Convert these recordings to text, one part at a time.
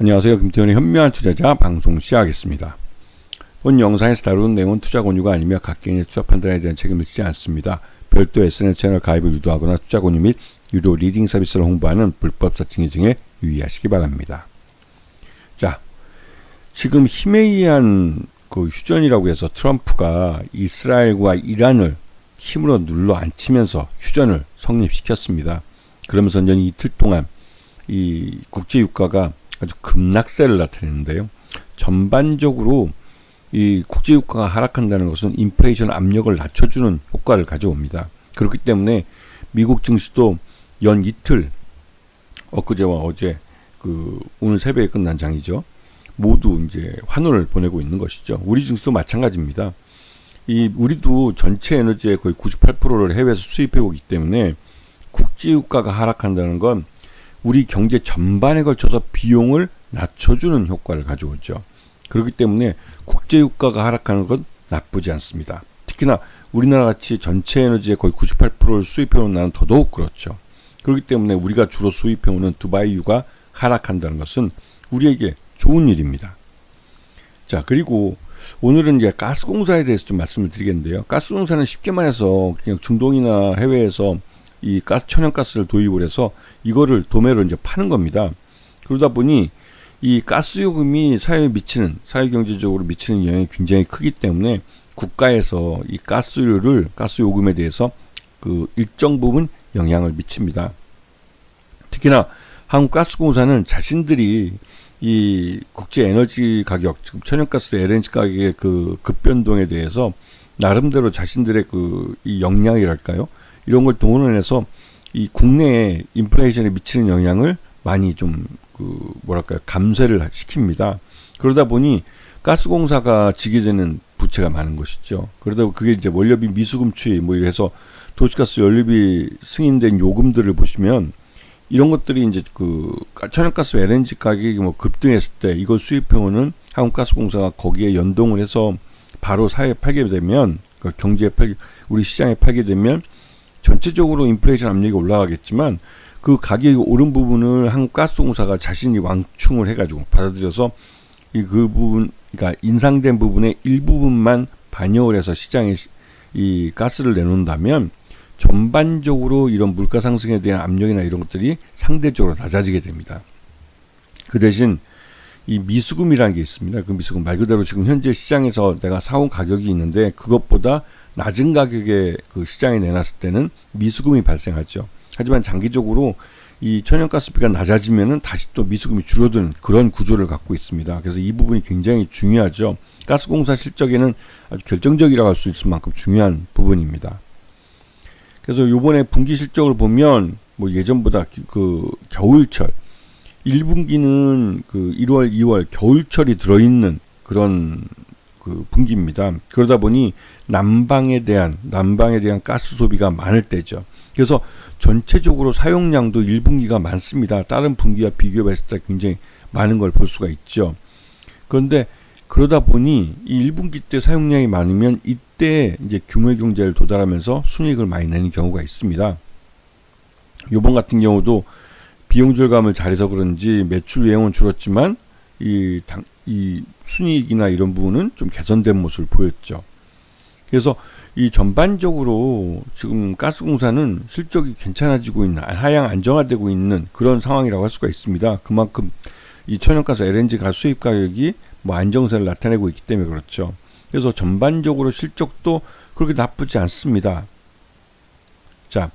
안녕하세요. 김태현의 현명한 투자자 방송 시작하겠습니다. 본 영상에서 다루는 내용은 투자 권유가 아니며 각 개인의 투자 판단에 대한 책임을 지지 않습니다. 별도 SNS 채널 가입을 유도하거나 투자 권유 및 유료 리딩 서비스를 홍보하는 불법 사칭 등에 유의하시기 바랍니다. 자, 지금 힘에 의한 그 휴전이라고 해서 트럼프가 이스라엘과 이란을 힘으로 눌러 앉히면서 휴전을 성립시켰습니다. 그러면서 연 이틀 동안 이 국제 유가가 아주 급락세를 나타내는데요. 전반적으로 이 국제 유가가 하락한다는 것은 인플레이션 압력을 낮춰주는 효과를 가져옵니다. 그렇기 때문에 미국 증시도 연 이틀 엊그제와 어제 그 오늘 새벽에 끝난 장이죠. 모두 이제 환호를 보내고 있는 것이죠. 우리 증시도 마찬가지입니다. 이 우리도 전체 에너지의 거의 98%를 해외에서 수입해 오기 때문에 국제 유가가 하락한다는 건 우리 경제 전반에 걸쳐서 비용을 낮춰주는 효과를 가져오죠. 그렇기 때문에 국제 유가가 하락하는 건 나쁘지 않습니다. 특히나 우리나라 같이 전체 에너지의 거의 98%를 수입해오는 나라는 더더욱 그렇죠. 그렇기 때문에 우리가 주로 수입해오는 두바이유가 하락한다는 것은 우리에게 좋은 일입니다. 자, 그리고 오늘은 이제 가스공사에 대해서 좀 말씀을 드리겠는데요. 가스공사는 쉽게 말해서 그냥 중동이나 해외에서 이 가스 천연가스를 도입을 해서 이거를 도매로 이제 파는 겁니다. 그러다 보니 이 가스 요금이 사회에 미치는 사회 경제적으로 미치는 영향이 굉장히 크기 때문에 국가에서 이 가스료를 가스 요금에 대해서 그 일정 부분 영향을 미칩니다. 특히나 한국가스공사는 자신들이 이 국제 에너지 가격, 지금 천연가스 LNG 가격의 그 급변동에 대해서 나름대로 자신들의 그 이 역량이랄까요? 이런 걸 동원해서 이 국내에 인플레이션에 미치는 영향을 많이 좀 그 뭐랄까요 감쇄를 시킵니다. 그러다 보니 가스공사가 지게 되는 부채가 많은 것이죠. 그러다 그게 이제 원료비 미수금 추이 뭐 이래서 도시가스 연료비 승인된 요금들을 보시면 이런 것들이 이제 그 천연가스 LNG 가격이 뭐 급등했을 때 이걸 수입해오는 한국가스공사가 거기에 연동을 해서 바로 사회에 팔게 되면 그 경제에 팔 우리 시장에 팔게 되면 전체적으로 인플레이션 압력이 올라가겠지만 그 가격이 오른 부분을 한국가스공사가 자신이 왕충을 해가지고 받아들여서 이 그 부분, 그러니까 인상된 부분의 일부분만 반영을 해서 시장에 이 가스를 내놓는다면 전반적으로 이런 물가 상승에 대한 압력이나 이런 것들이 상대적으로 낮아지게 됩니다. 그 대신 이 미수금이라는 게 있습니다. 그 미수금 말 그대로 지금 현재 시장에서 내가 사온 가격이 있는데 그것보다 낮은 가격에 그 시장에 내놨을 때는 미수금이 발생하죠. 하지만 장기적으로 이 천연가스비가 낮아지면은 다시 또 미수금이 줄어드는 그런 구조를 갖고 있습니다. 그래서 이 부분이 굉장히 중요하죠. 가스공사 실적에는 아주 결정적이라고 할 수 있을 만큼 중요한 부분입니다. 그래서 요번에 분기 실적을 보면 뭐 예전보다 그 겨울철 1분기는 그 1월, 2월 겨울철이 들어있는 그런 그 분기입니다. 그러다 보니 난방에 대한 난방에 대한 가스 소비가 많을 때죠. 그래서 전체적으로 사용량도 1분기가 많습니다. 다른 분기와 비교했을 때 굉장히 많은 걸 볼 수가 있죠. 그런데 그러다 보니 이 1분기 때 사용량이 많으면 이때 이제 규모 경제를 도달하면서 순이익을 많이 내는 경우가 있습니다. 요번 같은 경우도 비용 절감을 잘해서 그런지 매출 외형은 줄었지만 이, 당, 이 순이익이나 이런 부분은 좀 개선된 모습을 보였죠. 그래서 이 전반적으로 지금 가스공사는 실적이 괜찮아지고 있는 하향 안정화되고 있는 그런 상황이라고 할 수가 있습니다. 그만큼 이 천연가스 LNG 가스 수입 가격이 뭐 안정세를 나타내고 있기 때문에 그렇죠. 그래서 전반적으로 실적도 그렇게 나쁘지 않습니다. 자,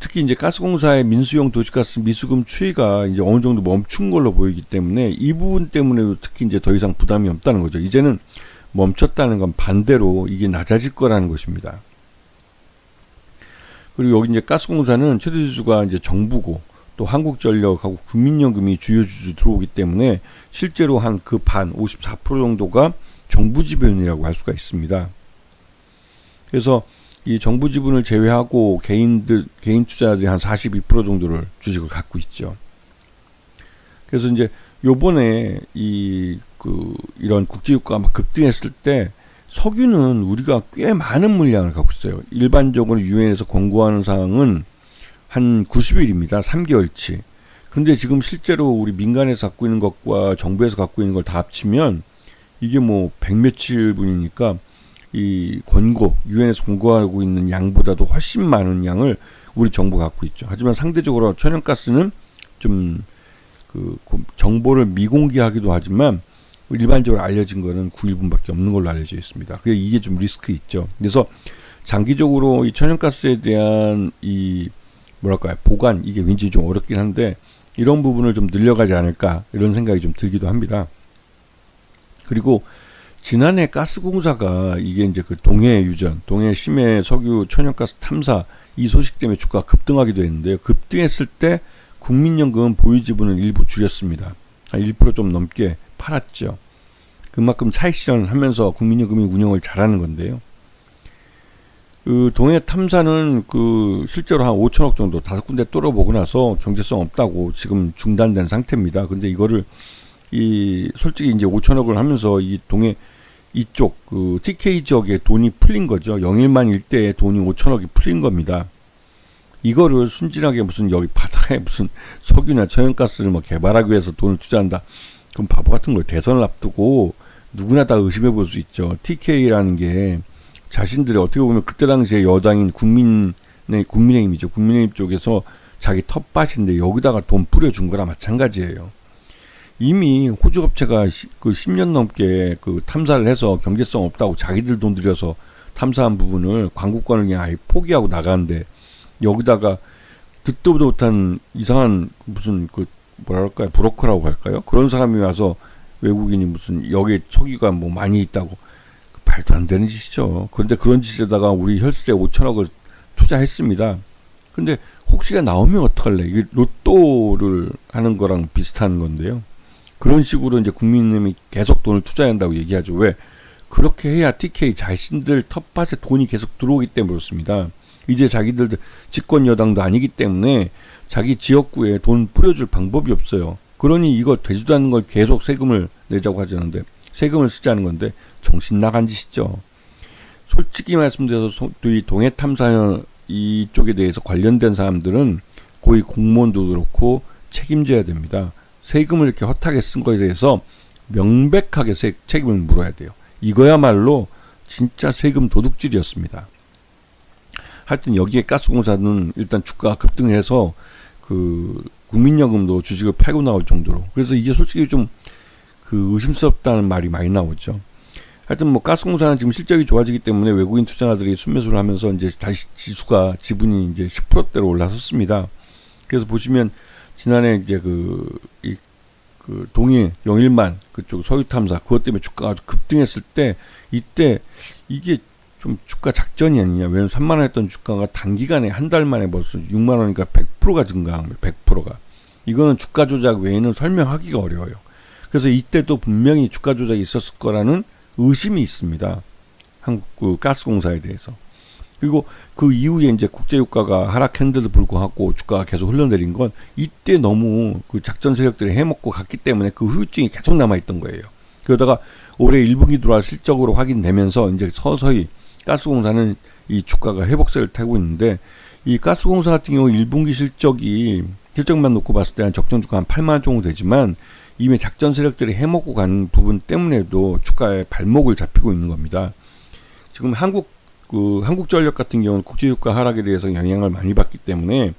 특히 이제 가스공사의 민수용 도시가스 미수금 추이가 이제 어느 정도 멈춘 걸로 보이기 때문에 이 부분 때문에 특히 이제 더 이상 부담이 없다는 거죠. 이제는 멈췄다는 건 반대로 이게 낮아질 거라는 것입니다. 그리고 여기 이제 가스공사는 최대 주주가 이제 정부고 또 한국전력하고 국민연금이 주요 주주 들어오기 때문에 실제로 한 그 반 54% 정도가 정부 지분이라고 할 수가 있습니다. 그래서 이 정부 지분을 제외하고 개인들 개인 투자들이 한 42% 정도를 주식을 갖고 있죠. 그래서 이제 요번에 이 그 이런 국제유가가 막 급등했을 때 석유는 우리가 꽤 많은 물량을 갖고 있어요. 일반적으로 유엔에서 권고하는 사항은 한 90일입니다. 3개월치. 근데 지금 실제로 우리 민간에서 갖고 있는 것과 정부에서 갖고 있는 걸 다 합치면 이게 뭐 백 며칠 분이니까 이 권고 유엔에서 권고하고 있는 양보다도 훨씬 많은 양을 우리 정부가 갖고 있죠. 하지만 상대적으로 천연가스는 좀 그 정보를 미공개하기도 하지만 일반적으로 알려진 거는 9일분밖에 없는 걸로 알려져 있습니다. 그게 이게 좀 리스크 있죠. 그래서 장기적으로 이 천연가스에 대한 이 뭐랄까요 보관 이게 굉장히 좀 어렵긴 한데 이런 부분을 좀 늘려가지 않을까 이런 생각이 좀 들기도 합니다. 그리고 지난해 가스공사가 이게 이제 그 동해 유전, 동해 심해 석유 천연가스 탐사 이 소식 때문에 주가가 급등하기도 했는데요. 급등했을 때 국민연금 보유 지분을 일부 줄였습니다. 한 1%좀 넘게 팔았죠. 그만큼 차익 실현하면서 국민연금이 운영을 잘하는 건데요. 그 동해 탐사는 그 실제로 한 5천억 정도 다섯 군데 뚫어보고 나서 경제성 없다고 지금 중단된 상태입니다. 근데 이거를 이 솔직히 이제 5천억을 하면서 이 동해 이쪽 그 TK 지역에 돈이 풀린 거죠. 영일만 일대에 돈이 5천억이 풀린 겁니다. 이거를 순진하게 무슨 여기 바다에 무슨 석유나 천연가스를 뭐 개발하기 위해서 돈을 투자한다. 그럼 바보 같은 거 대선을 앞두고 누구나 다 의심해 볼 수 있죠. TK라는 게 자신들이 어떻게 보면 그때 당시에 여당인 국민의 국민의힘이죠. 국민의힘 쪽에서 자기 텃밭인데 여기다가 돈 뿌려준 거랑 마찬가지예요. 이미 호주 업체가 그 10년 넘게 그 탐사를 해서 경제성 없다고 자기들 돈 들여서 탐사한 부분을 광고권을 그냥 아예 포기하고 나가는데 여기다가 듣도 못한 이상한 무슨 그 뭐랄까요 브로커라고 할까요 그런 사람이 와서 외국인이 무슨 여기 석유가 뭐 많이 있다고 말도 안 되는 짓이죠. 그런데 그런 짓에다가 우리 혈세 5천억을 투자했습니다. 근데 혹시나 나오면 어떡할래? 이게 로또를 하는 거랑 비슷한 건데요. 그런 식으로 이제 국민님이 계속 돈을 투자한다고 얘기하죠. 왜? 그렇게 해야 TK 자신들 텃밭에 돈이 계속 들어오기 때문에 그렇습니다. 이제 자기들 집권 여당도 아니기 때문에 자기 지역구에 돈 뿌려줄 방법이 없어요. 그러니 이거 되지도 않는 걸 계속 세금을 내자고 하자는데 세금을 쓰자는 건데 정신 나간 짓이죠. 솔직히 말씀드려서 이 동해 탐사 이쪽에 대해서 관련된 사람들은 고위 공무원도 그렇고 책임져야 됩니다. 세금을 이렇게 허탈하게 쓴 거에 대해서 명백하게 세, 책임을 물어야 돼요. 이거야말로 진짜 세금 도둑질이었습니다. 하여튼 여기에 가스공사는 일단 주가가 급등해서 그 국민연금도 주식을 팔고 나올 정도로 그래서 이게 솔직히 좀 그 의심스럽다는 말이 많이 나오죠. 하여튼 뭐 가스공사는 지금 실적이 좋아지기 때문에 외국인 투자자들이 순매수를 하면서 이제 다시 지수가 지분이 이제 10%대로 올라섰습니다. 그래서 보시면 지난해 이제 그, 이, 그 동해 영일만 그쪽 석유 탐사 그것 때문에 주가가 아주 급등했을 때 이때 이게 좀 주가 작전이 아니냐. 왜냐면 3만 원 했던 주가가 단기간에 한 달 만에 벌써 6만 원이니까 100%가 증가한 거예요. 100%가. 이거는 주가 조작 외에는 설명하기가 어려워요. 그래서 이때도 분명히 주가 조작이 있었을 거라는 의심이 있습니다. 한국 그 가스공사에 대해서. 그리고 그 이후에 이제 국제유가가 하락했는데도 불구하고 주가가 계속 흘러내린 건 이때 너무 그 작전 세력들이 해먹고 갔기 때문에 그 후유증이 계속 남아있던 거예요. 그러다가 올해 1분기 들어와 실적으로 확인되면서 이제 서서히 가스공사는 이 주가가 회복세를 타고 있는데 이 가스공사 같은 경우 1분기 실적이 실적만 놓고 봤을 때 한 적정 주가 한 8만 원 정도 되지만 이미 작전 세력들이 해먹고 간 부분 때문에도 주가에 발목을 잡히고 있는 겁니다. 지금 한국 그 한국전력 같은 경우는 국제유가 하락에 대해서 영향을 많이 받기 때문에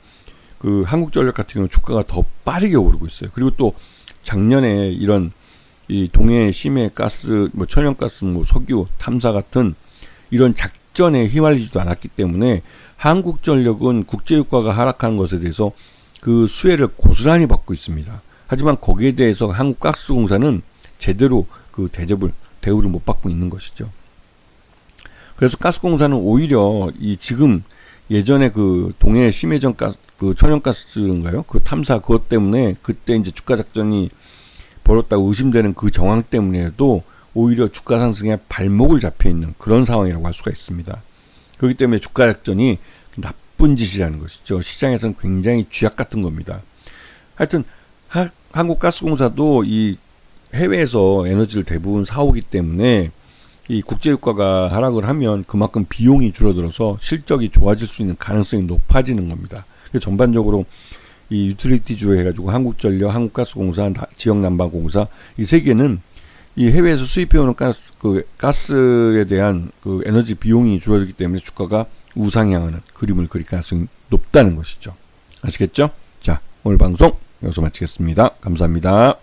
그 한국전력 같은 경우 주가가 더 빠르게 오르고 있어요. 그리고 또 작년에 이런 이 동해 심해 가스 뭐 천연가스 뭐 석유 탐사 같은 이런 작전에 휘말리지도 않았기 때문에 한국전력은 국제유가가 하락하는 것에 대해서 그 수혜를 고스란히 받고 있습니다. 하지만 거기에 대해서 한국가스공사는 제대로 그 대접을 대우를 못 받고 있는 것이죠. 그래서 가스공사는 오히려 이 지금 예전에 그 동해 심해전 가스 그 천연가스인가요? 그 탐사 그것 때문에 그때 이제 주가 작전이 벌었다고 의심되는 그 정황 때문에도 오히려 주가 상승에 발목을 잡혀 있는 그런 상황이라고 할 수가 있습니다. 그렇기 때문에 주가 작전이 나쁜 짓이라는 것이죠. 시장에서는 굉장히 쥐약 같은 겁니다. 하여튼 하, 한국가스공사도 이 해외에서 에너지를 대부분 사오기 때문에 이 국제유가가 하락을 하면 그만큼 비용이 줄어들어서 실적이 좋아질 수 있는 가능성이 높아지는 겁니다. 전반적으로 이 유틸리티주 해가지고 한국전력, 한국가스공사, 다- 지역난방공사 이 세 개는 이 해외에서 수입해오는 가스, 그 가스에 대한 그 에너지 비용이 줄어들기 때문에 주가가 우상향하는 그림을 그릴 가능성이 높다는 것이죠. 아시겠죠? 자, 오늘 방송 여기서 마치겠습니다. 감사합니다.